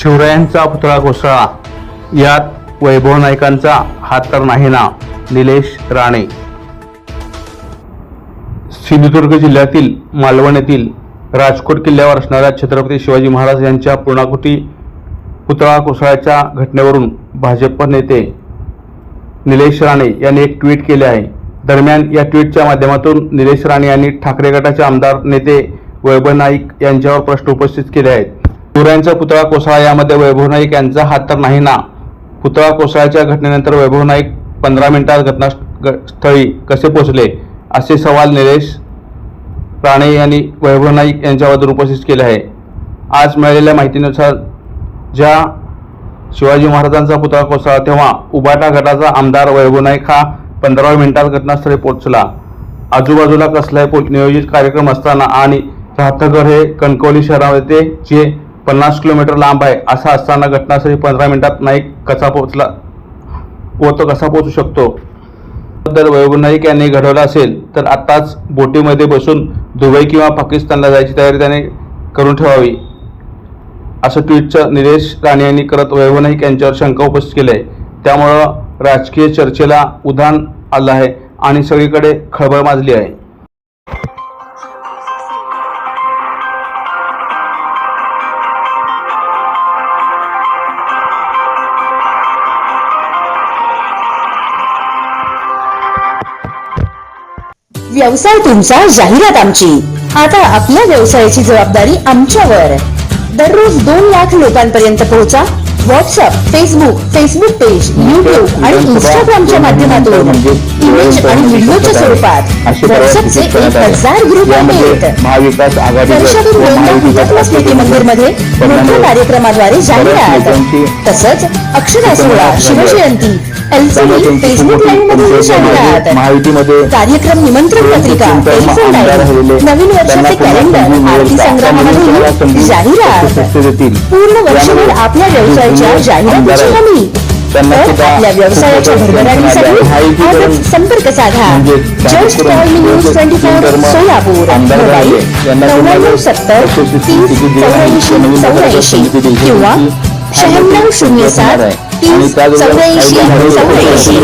शिवरायांचा पुतळा कोसळा. यात वैभव नाईकांचा हात तर नाही ना निलेश राणे. सिंधुदुर्ग जिल्ह्यातील मालवण येथील राजकोट किल्ल्यावर असणाऱ्या छत्रपती शिवाजी महाराज यांच्या पूर्णाकृती पुतळा कोसळ्याच्या घटनेवरून भाजप नेते निलेश राणे यांनी एक ट्विट केले आहे. दरम्यान या ट्विटच्या माध्यमातून निलेश राणे यांनी ठाकरे गटाचे आमदार नेते वैभव नाईक यांच्यावर प्रश्न उपस्थित केले आहेत. शिवरायांचा पुतळा कोसळा यामध्ये वैभव नाईक यांचा हात तर नाही ना. पुतळा कोसळ्याच्या घटनेनंतर वैभव नाईक पंधरा मिनिटात घटनास्थळी कसे पोचले असे सवाल निलेश राणे यांनी वैभव नाईक यांच्याबद्दल उपस्थित केले आहे. आज मिळालेल्या माहितीनुसार ज्या शिवाजी महाराजांचा पुतळा कोसळला तेव्हा उबाटा गटाचा आमदार वैभव नाईक हा पंधरा मिनिटात घटनास्थळी पोहोचला. आजूबाजूला कसलाही पो- नियोजित कार्यक्रम असताना आणि राहतघर हे कणकवली शहरामध्ये जे पन्नास किलोमीटर लांब आहे. असा असताना घटनास्थळी पंधरा मिनिटात नाईक कसा पोहोचला? व तो कसा पोहोचू शकतो? जर वैभव नाईक यांनी घडवलं असेल तर आत्ताच बोटीमध्ये बसून दुबई किंवा पाकिस्तानला जायची तयारी त्याने करून ठेवावी असं ट्विटचं निलेश राणे यांनी करत वैभव नाईक यांच्यावर शंका उपस्थित केली आहे. त्यामुळं राजकीय चर्चेला उधाण आलं आहे आणि सगळीकडे खळबळ माजली आहे. व्यवसाय तुमचा जाहिरात आमची. आता आपल्या व्यवसायाची जबाबदारी आमच्यावर. दररोज दोन लाख लोकांपर्यंत पोहोचा. WhatsApp Facebook Facebook page YouTube आणि इंस्टाग्रामच्या माध्यमातून इमेज आणि व्हिडिओच्या स्वरूपात. व्हॉट्सअपचे एक हजार ग्रुप आहेत हुतात्मा स्मृती मंदिरमध्ये मोठ्या कार्यक्रमाद्वारे जाहिरात. तसंच अक्षरा सोहळा शिवजयंती महायुतीमध्ये कार्यक्रम निमंत्रण पत्रिका टेलिफोन नवीन वर्षाचे कॅलेंडर आरती जाहिरात पूर्ण वर्षभर आपल्या व्यवसायाच्या जाहिरातीची हमी. आपल्या व्यवसायाच्या भरभराटीसाठी संपर्क साधा. म्हणजे जस्ट कॉल मी news twenty four Solapur mobile नव्याण्णव सत्तर तीस चौऱ्याऐंशी चौऱ्याऐंशी किंवा शहाण्णव शून्य सात चौऱ्याऐंशी काही चौऱ्याऐंशी